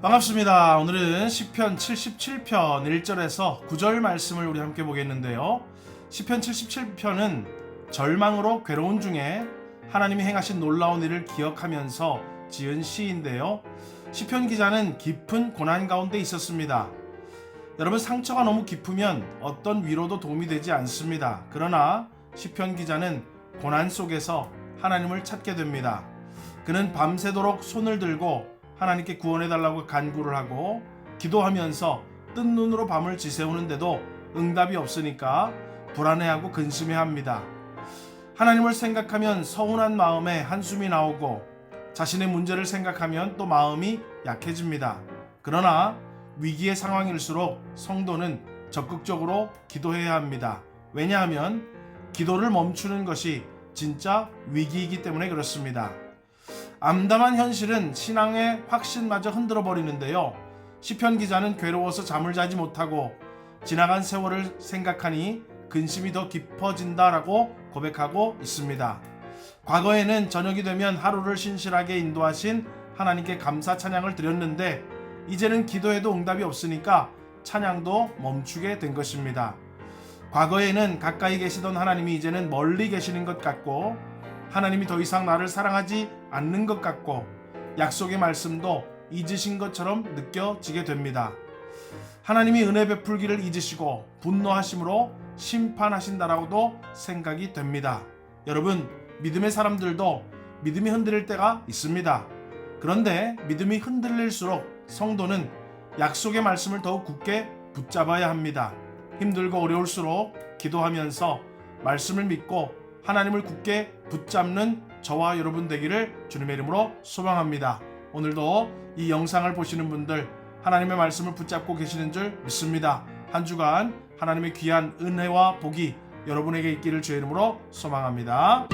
반갑습니다. 오늘은 10편 77편 1절에서 9절 말씀을 우리 함께 보겠는데요. 10편 77편은 절망으로 괴로운 중에 하나님이 행하신 놀라운 일을 기억하면서 지은 시인데요. 시편 기자는 깊은 고난 가운데 있었습니다. 여러분 상처가 너무 깊으면 어떤 위로도 도움이 되지 않습니다. 그러나 시편 기자는 고난 속에서 하나님을 찾게 됩니다. 그는 밤새도록 손을 들고 하나님께 구원해 달라고 간구를 하고 기도하면서 뜬 눈으로 밤을 지새우는데도 응답이 없으니까 불안해하고 근심해 합니다. 하나님을 생각하면 서운한 마음에 한숨이 나오고 자신의 문제를 생각하면 또 마음이 약해집니다. 그러나 위기의 상황일수록 성도는 적극적으로 기도해야 합니다. 왜냐하면 기도를 멈추는 것이 진짜 위기이기 때문에 그렇습니다. 암담한 현실은 신앙의 확신마저 흔들어 버리는데요. 시편 기자는 괴로워서 잠을 자지 못하고 지나간 세월을 생각하니 근심이 더 깊어진다라고 고백하고 있습니다. 과거에는 저녁이 되면 하루를 신실하게 인도하신 하나님께 감사 찬양을 드렸는데 이제는 기도해도 응답이 없으니까 찬양도 멈추게 된 것입니다. 과거에는 가까이 계시던 하나님이 이제는 멀리 계시는 것 같고 하나님이 더 이상 나를 사랑하지 않는 것 같고 약속의 말씀도 잊으신 것처럼 느껴지게 됩니다. 하나님이 은혜 베풀기를 잊으시고 분노하심으로 심판하신다라고도 생각이 됩니다. 여러분, 믿음의 사람들도 믿음이 흔들릴 때가 있습니다. 그런데 믿음이 흔들릴수록 성도는 약속의 말씀을 더욱 굳게 붙잡아야 합니다. 힘들고 어려울수록 기도하면서 말씀을 믿고 하나님을 굳게 붙잡는 저와 여러분 되기를 주님의 이름으로 소망합니다. 오늘도 이 영상을 보시는 분들 하나님의 말씀을 붙잡고 계시는 줄 믿습니다. 한 주간 하나님의 귀한 은혜와 복이 여러분에게 있기를 주의 이름으로 소망합니다.